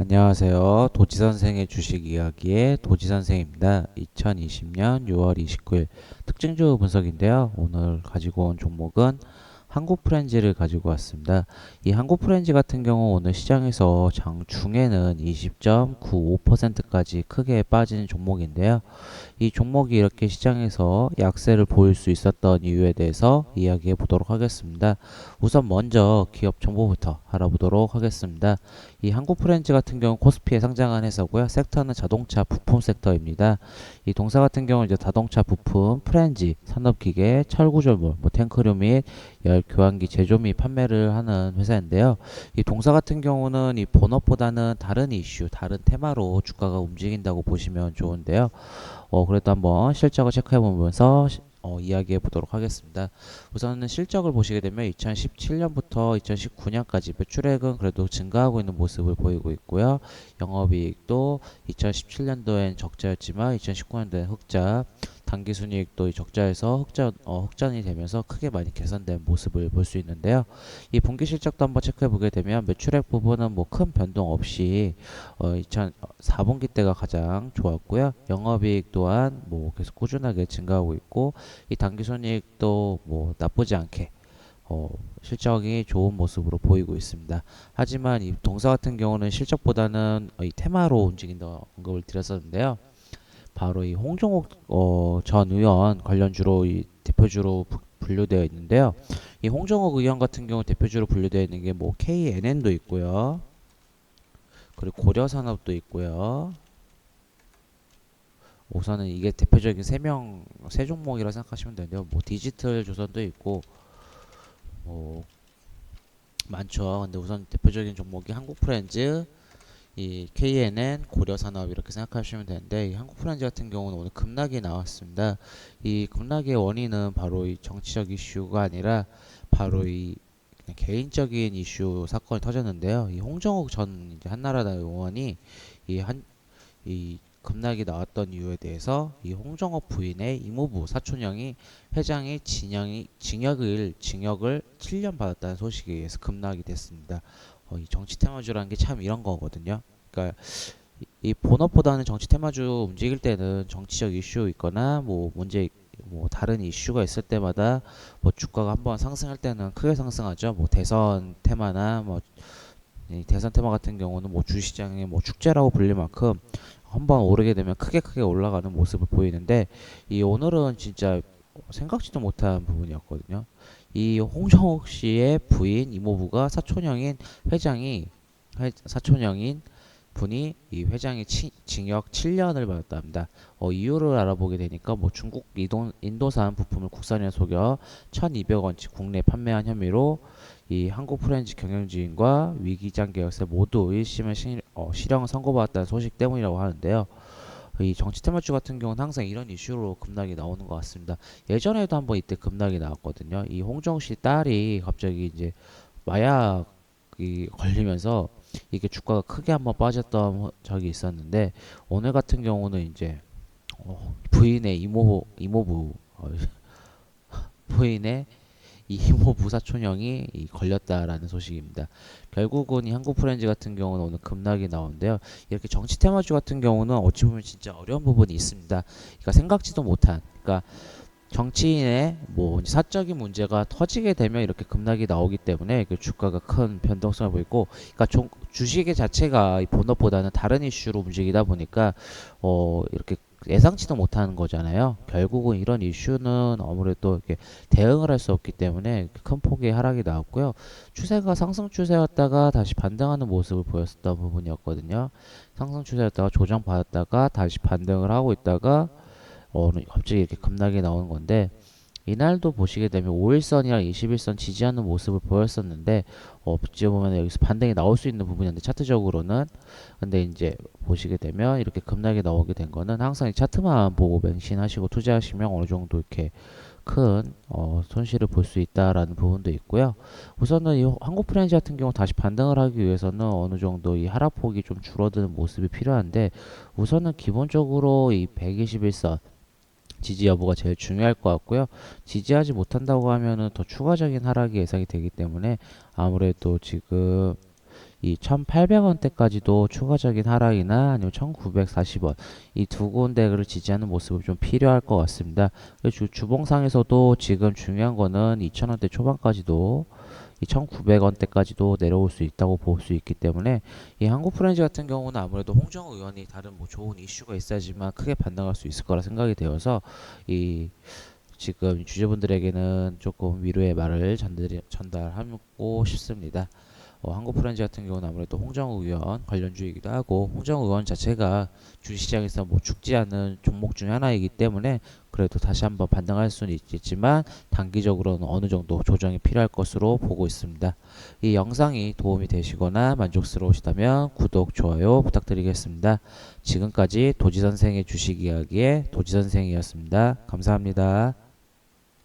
안녕하세요. 도지선생의 주식 이야기의 도지선생입니다. 2020년 6월 29일 특징주 분석인데요. 오늘 가지고 온 종목은 한국 프렌즈를 가지고 왔습니다. 이 한국 프렌즈 같은 경우 오늘 시장에서 장중에는 20.95%까지 크게 빠진 종목인데요. 이 종목이 이렇게 시장에서 약세를 보일 수 있었던 이유에 대해서 이야기해 보도록 하겠습니다. 우선 먼저 기업 정보부터 알아보도록 하겠습니다. 이 한국 프렌즈 같은 경우 코스피에 상장한 회사고요. 섹터는 자동차 부품 섹터입니다. 이 동사 같은 경우 이제 자동차 부품, 프렌즈, 산업기계, 철구조물, 뭐 탱크류 및열 교환기 제조 및 판매를 하는 회사인데요. 이 동사 같은 경우는 이 본업보다는 다른 이슈, 다른 테마로 주가가 움직인다고 보시면 좋은데요. 어, 그래도 한번 실적을 체크해 보면서 어, 이야기해 보도록 하겠습니다. 우선은 실적을 보시게 되면 2017년부터 2019년까지 매출액은 그래도 증가하고 있는 모습을 보이고 있고요. 영업이익도 2017년도엔 적자였지만 2019년도엔 흑자, 당기순이익도 이 적자에서 흑자, 어, 흑전이 되면서 크게 많이 개선된 모습을 볼 수 있는데요. 이 분기 실적도 한번 체크해 보게 되면 매출액 부분은 뭐 큰 변동 없이 어, 2004분기 때가 가장 좋았고요. 영업이익 또한 뭐 계속 꾸준하게 증가하고 있고 이 당기순이익도 뭐 나쁘지 않게 어, 실적이 좋은 모습으로 보이고 있습니다. 하지만 이 동사 같은 경우는 실적보다는 어, 이 테마로 움직인다 언급을 드렸었는데요. 바로 이 홍종욱 어, 전 의원 관련주로 이 대표주로 부- 분류되어 있는데요. 이 홍종욱 의원 같은 경우 대표주로 분류되어 있는 게 뭐 KNN도 있고요. 그리고 고려산업도 있고요. 우선은 이게 대표적인 세 명 세 종목이라 생각하시면 되는데요. 뭐 디지털 조선도 있고 뭐 많죠. 근데 우선 대표적인 종목이 한국 프렌즈, 이 KNN, 고려산업 이렇게 생각하시면 되는데 이 한국프렌즈 같은 경우는 오늘 급락이 나왔습니다. 이 급락의 원인은 바로 이 정치적 이슈가 아니라 바로 이 개인적인 이슈 사건이 터졌는데요. 이 홍정욱 전 한나라당 의원이 이 한 이 급락이 나왔던 이유에 대해서 이 홍정욱 부인의 이모부 사촌형이 회장이 진영이 징역을 징역을 7년 받았다는 소식에 의해서 급락이 됐습니다. 어, 이 정치 테마주라는 게 참 이런 거거든요. 그러니까 이, 이 본업보다는 정치 테마주 움직일 때는 정치적 이슈 있거나 뭐 문제 뭐 다른 이슈가 있을 때마다 뭐 주가가 한번 상승할 때는 크게 상승하죠. 뭐 대선 테마나 뭐이 대선 테마 같은 경우는 뭐 주시장의 뭐 축제라고 불릴 만큼 한번 오르게 되면 크게 크게 올라가는 모습을 보이는데 이 오늘은 진짜 생각지도 못한 부분이었거든요. 이 홍정욱 씨의 부인 이모부가 사촌형인 회장이 회, 사촌형인 분이 이 회장이 치, 징역 7년을 받았다 합니다. 어, 이유를 알아보게 되니까 뭐 중국 이동, 인도산 부품을 국산에 속여 1,200원치 국내 판매한 혐의로 이 한국 프렌즈 경영지인과 위기장 계열사 모두 1심을 실, 어, 실형을 선고받았다는 소식 때문이라고 하는데요. 이 정치 테마주 같은 경우는 항상 이런 이슈로 급락이 나오는 것 같습니다. 예전에도 한번 이때 급락이 나왔거든요. 이 홍정욱 씨 딸이 갑자기 이제 마약이 걸리면서 이게 주가가 크게 한번 빠졌던 적이 있었는데 오늘 같은 경우는 이제 어, 부인의 이모 이모부 어, 부인의 이 이모부 사촌형이 이 걸렸다라는 소식입니다. 결국은 이 한국 프렌즈 같은 경우는 오늘 급락이 나오는데요. 이렇게 정치 테마주 같은 경우는 어찌 보면 진짜 어려운 부분이 있습니다. 그러니까 생각지도 못한, 그러니까 정치인의 뭐 사적인 문제가 터지게 되면 이렇게 급락이 나오기 때문에 그 주가가 큰 변동성을 보이고, 그러니까 종, 주식의 자체가 이 본업보다는 다른 이슈로 움직이다 보니까 어 이렇게 예상치도 못하는 거잖아요. 결국은 이런 이슈는 아무래도 이렇게 대응을 할 수 없기 때문에 큰 폭의 하락이 나왔고요. 추세가 상승 추세였다가 다시 반등하는 모습을 보였었던 부분이었거든요. 상승 추세였다가 조정 받았다가 다시 반등을 하고 있다가 어, 갑자기 이렇게 급락이 나오는 건데 이날도 보시게 되면 5일선이랑 21선 지지하는 모습을 보였었는데 어, 어찌 보면 여기서 반등이 나올 수 있는 부분이었는데 차트적으로는 근데 이제 보시게 되면 이렇게 급락이 나오게 된 거는 항상 이 차트만 보고 맹신하시고 투자하시면 어느 정도 이렇게 큰 어, 손실을 볼 수 있다라는 부분도 있고요. 우선은 이 한국 프렌즈 같은 경우 다시 반등을 하기 위해서는 어느 정도 이 하락폭이 좀 줄어드는 모습이 필요한데 우선은 기본적으로 이 121선 지지 여부가 제일 중요할 것 같고요. 지지하지 못한다고 하면은 더 추가적인 하락이 예상이 되기 때문에 아무래도 지금 이 1,800원대까지도 추가적인 하락이나 아니면 1,940원 이 두 군데를 지지하는 모습이 좀 필요할 것 같습니다. 그리고 주, 주봉상에서도 지금 중요한 거는 2,000원대 초반까지도 이 1,900원대까지도 내려올 수 있다고 볼 수 있기 때문에 이 한국 프렌즈 같은 경우는 아무래도 홍정 의원이 다른 뭐 좋은 이슈가 있어야지만 크게 반등할 수 있을 거라 생각이 되어서 이 지금 주주분들에게는 조금 위로의 말을 전달, 전달하고 싶습니다. 어, 한국 프렌즈 같은 경우는 아무래도 홍정우 의원 관련주이기도 하고 홍정우 의원 자체가 주시장에서 뭐 죽지 않는 종목 중에 하나이기 때문에 그래도 다시 한번 반등할 수는 있겠지만 단기적으로는 어느 정도 조정이 필요할 것으로 보고 있습니다. 이 영상이 도움이 되시거나 만족스러우시다면 구독, 좋아요 부탁드리겠습니다. 지금까지 도지선생의 주식 이야기의 도지선생이었습니다. 감사합니다.